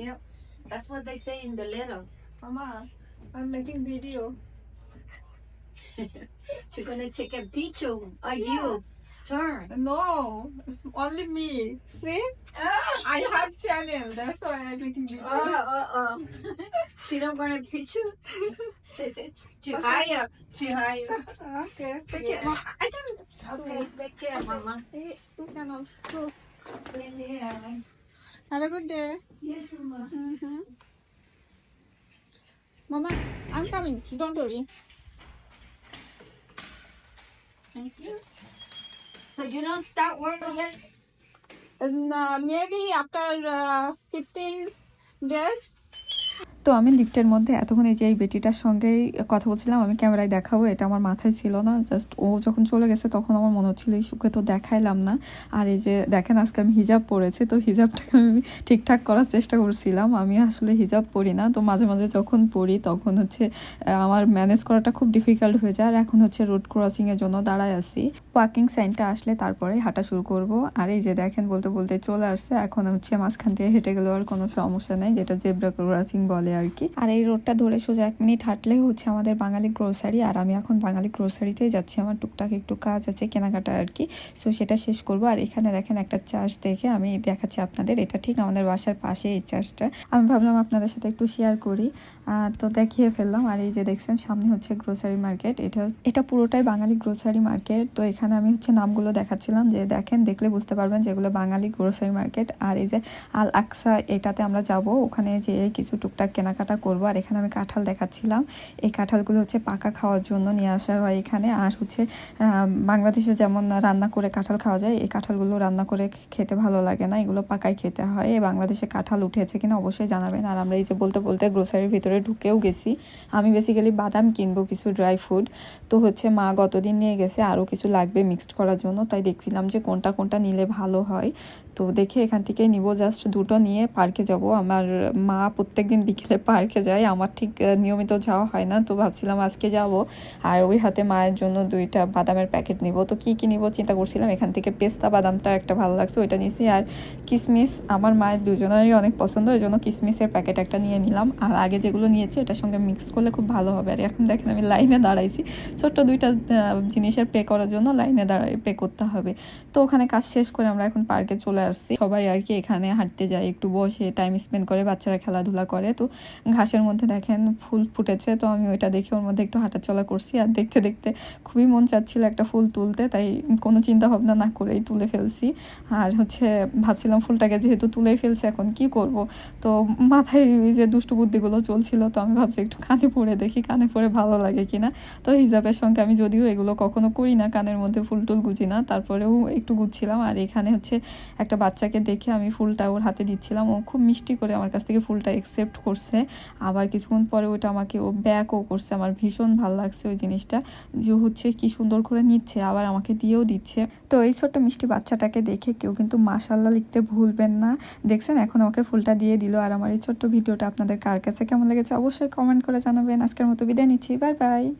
Yep. That's what they say in the letter. Mama, I'm making video. She's gonna take a picture of you. Turn. No, it's only me. See? Ah, I have channel. That's why I'm making video. uh, uh, uh. she don't want a picture. Too higher. Too higher. Okay. Take Yeah. it. Mom, I can. Okay, take care, Mama. Hey, You can also. Yeah. Have a good day. Yes, Mama. Mm-hmm. Mama, I'm coming. Don't worry. Thank you. So you don't start work? And uh, maybe after uh, 15 days. তো আমি লিফটের মধ্যে এতক্ষণ এই যে এই বেটিটার সঙ্গেই কথা বলছিলাম, আমি ক্যামেরায় দেখাবো, এটা আমার মাথায় ছিল না জাস্ট ও যখন চলে গেছে তখন আমার মনে হচ্ছিল এই সুখে তো দেখাইলাম না। আর এই যে দেখেন আজকে আমি হিজাব পরেছি, তো হিজাবটাকে আমি ঠিকঠাক করার চেষ্টা করছিলাম, আমি আসলে হিজাব পরি না, তো মাঝে মাঝে যখন পড়ি তখন হচ্ছে আমার ম্যানেজ করাটা খুব ডিফিকাল্ট হয়ে যায়, আর এখন হচ্ছে রোড ক্রসিংয়ের জন্য দাঁড়ায় আছি। ওয়াকিং সাইনটা আসলে তারপরে হাঁটা শুরু করব, আর এই যে দেখেন বলতে বলতে চলে আসছে, এখন হচ্ছে মাঝখান দিয়ে হেঁটে গেলেও আর কোনো সমস্যা নেই, যেটা জেব্রা ক্রসিং বলে। আর কি। আর এই রোডটা ধরে সোজা এক মিনিট হাঁটলে হচ্ছে আমাদের বাঙালি গ্রোসারি আর আমি এখন বাঙালি গ্রোসারিতেই যাচ্ছি, আমার টুকটাক একটু কাজ আছে কেনাকাটা আর কি। সো সেটা শেষ করব। আর এখানে দেখেন একটা চার্চ দেখে আমি দেখাচ্ছি আপনাদের। এটা ঠিক আমাদের বাসার পাশে এই চার্চটা আমি ভাবলাম আপনাদের সাথে একটু শেয়ার করি। তো দেখিয়ে ফেললাম। আর এই যে দেখছেন, সামনে হচ্ছে গ্রোসারি মার্কেট এটা এটা পুরোটাই বাঙালি গ্রোসারি মার্কেট তো এখানে আমি হচ্ছে নামগুলো দেখাচ্ছিলাম যে দেখেন, দেখলে বুঝতে পারবেন যেগুলো বাঙালি গ্রোসারি মার্কেট আর এই যে আল আকসা এটাতে আমরা যাব। ওখানে যে কিছু টুকটাক কেনাকাটা করব। আর এখানে আমি কাঁঠাল দেখাচ্ছিলাম। এই কাঁঠালগুলো হচ্ছে পাকা খাওয়ার জন্য নিয়ে আসা হয় এখানে। আর হচ্ছে বাংলাদেশে যেমন রান্না করে কাঁঠাল খাওয়া যায়, এই কাঁঠালগুলো রান্না করে খেতে ভালো লাগে না। এগুলো পাকাই খেতে হয়। এই বাংলাদেশে কাঁঠাল উঠেছে কিনা অবশ্যই জানাবেন। আর আমরা এই যে বলতে বলতে গ্রোসারির ভিতরে ঢুকেও গেছি। আমি বেসিক্যালি বাদাম কিনবো কিছু ড্রাই ফ্রুট তো হচ্ছে মা গতদিন নিয়ে গেছে, আরও কিছু লাগবে মিক্সড করার জন্য। তাই দেখছিলাম যে কোনটা কোনটা নিলে ভালো হয়। তো দেখে এখান থেকে নিব। জাস্ট দুটো নিয়ে পার্কে যাব। আমার মা প্রত্যেকদিন বিকেলে পার্কে যায় আমার ঠিক নিয়মিত যাওয়া হয় না, তো ভাবছিলাম আজকে যাব। আর ওই হাতে মায়ের জন্য দুইটা বাদামের প্যাকেট নিব। তো কি কি নিব চিন্তা করছিলাম, এখান থেকে পেস্তা বাদামটা একটা ভালো লাগছে, ওইটা নিয়েছি আর কিসমিস, আমার মায়ের দুজনেরই অনেক পছন্দ, ওই জন্য কিসমিসের প্যাকেট একটা নিয়ে নিলাম। আর আগে যেগুলো নিয়েছি ওটার সঙ্গে মিক্স করলে খুব ভালো হবে। আর এখন দেখেন আমি লাইনে দাঁড়াইছি। ছোট্ট দুইটা জিনিসের পে করার জন্য লাইনে দাঁড়াই পে করতে হবে। তো ওখানে কাজ শেষ করে আমরা এখন পার্কে চলে আসছি। সবাই আর কি এখানে হাঁটতে যায়, একটু বসে টাইম স্পেন্ড করে, বাচ্চারা খেলাধুলা করে। তো ঘাসের মধ্যে দেখেন ফুল ফুটেছে, তো আমি ওইটা দেখে ওর মধ্যে একটু হাঁটাচলা করছি আর দেখতে দেখতে খুবই মন চাচ্ছিল একটা ফুল তুলতে, তাই কোনো চিন্তা ভাবনা না করেই তুলে ফেলছি। আর হচ্ছে ভাবছিলাম ফুলটাকে যেহেতু তুলেই ফেলছি, এখন কি করব? তো মাথায় ওই যে দুষ্টু বুদ্ধিগুলো চলছিল, তো আমি ভাবছি একটু কানে পরে দেখি, কানে পরে ভালো লাগে কিনা। তো হিজাবের সঙ্গে আমি যদিও এগুলো কখনো করি না, কানের মধ্যে ফুল টুল গুজি না, তারপরেও একটু গুজছিলাম। আর এখানে হচ্ছে একটা বাচ্চাকে দেখে আমি ফুলটা ওর হাতে দিচ্ছিলাম, ও খুব মিষ্টি করে আমার কাছ থেকে ফুলটা একসেপ্ট করছে। আবার কিছুক্ষণ পরে ওটা আমাকে ও ব্যাকও করছে। আমার ভীষণ ভালো লাগছে ওই জিনিসটা। যে হচ্ছে কি সুন্দর করে নিচ্ছে, আবার আমাকে দিয়েও দিচ্ছে। তো এই ছোট্ট মিষ্টি বাচ্চাটাকে দেখে কেউ কিন্তু মাসাল্লা লিখতে ভুলবেন না। দেখছেন? এখন আমাকে ফুলটা দিয়ে দিল। আর আমার এই ছোট্ট ভিডিওটা আপনাদের কার কাছে কেমন লেগেছে অবশ্যই কমেন্ট করে জানাবেন। আজকের মতো বিদায় নিচ্ছি। Bye bye